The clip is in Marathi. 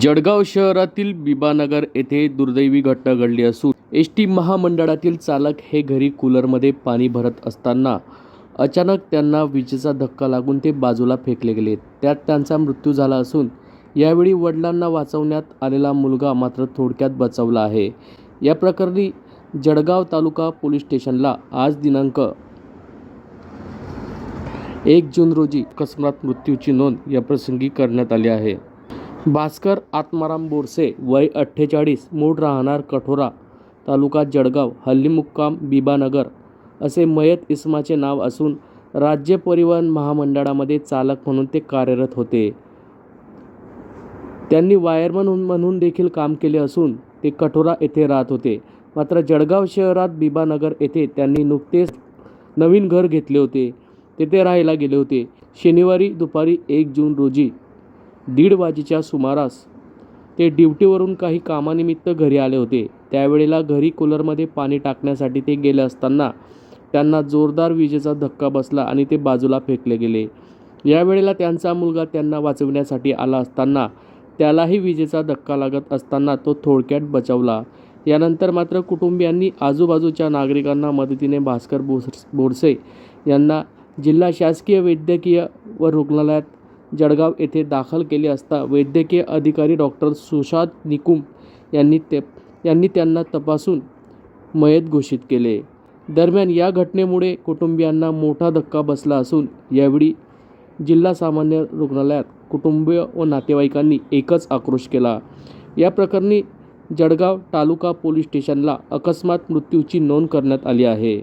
जळगाव शहरातील बिबानगर येथे दुर्दैवी घटना घडली असून एस टी महामंडळातील चालक हे घरी कूलरमध्ये पाणी भरत असताना अचानक त्यांना विजेचा धक्का लागून ते बाजूला फेकले गेले. त्यात त्यांचा मृत्यू झाला असून यावेळी वडिलांना वाचवण्यात आलेला मुलगा मात्र थोडक्यात बचावला आहे. या प्रकरणी जळगाव तालुका पोलीस स्टेशनला आज दिनांक एक जून रोजी अकस्मात मृत्यूची नोंद याप्रसंगी करण्यात आली आहे. भास्कर आत्माराम बोरसे वय अठ्ठेचाळीस मूळ राहणार कठोरा तालुका जळगाव हल्ली मुक्काम बिबानगर असे मयत इस्माचे नाव असून राज्य परिवहन महामंडळामध्ये चालक म्हणून ते कार्यरत होते. त्यांनी वायरमन म्हणून म्हणून देखील काम केले असून ते कठोरा येथे राहत होते. मात्र जळगाव शहरात बिबानगर येथे त्यांनी नुकतेच नवीन घर घेतले होते. तेथे राहायला गेले होते. शनिवारी दुपारी एक जून रोजी दीड वाजेच्या सुमारास. ते ड्युटीवरून काही कामानिमित्त घरी आले होते. त्यावेळेला घरी कूलरमध्ये पाणी टाकण्यासाठी ते गेले असताना त्यांना जोरदार विजेचा धक्का बसला आणि ते बाजूला फेकले गेले. यावेळेला त्यांचा मुलगा त्यांना वाचविण्यासाठी आला असताना त्यालाही विजेचा धक्का लागत असताना तो थोडक्यात बचावला. यानंतर मात्र कुटुंबियांनी आजूबाजूच्या नागरिकांना मदतीने भास्कर बोस बोरसे यांना जिल्हा शासकीय वैद्यकीय व रुग्णालयात जळगाव येथे दाखल केले असता वैद्यकीय अधिकारी डॉक्टर सुशांत निकुम यांनी ते यांनी त्यांना तपासून मयत घोषित केले. दरम्यान या घटनेमुळे कुटुंबियांना मोठा धक्का बसला असून यावेळी जिल्हा सामान्य रुग्णालयात कुटुंबीय व नातेवाईकांनी एकच आक्रोश केला. या प्रकरणी जळगाव तालुका पोलीस स्टेशनला अकस्मात मृत्यूची नोंद करण्यात आली आहे.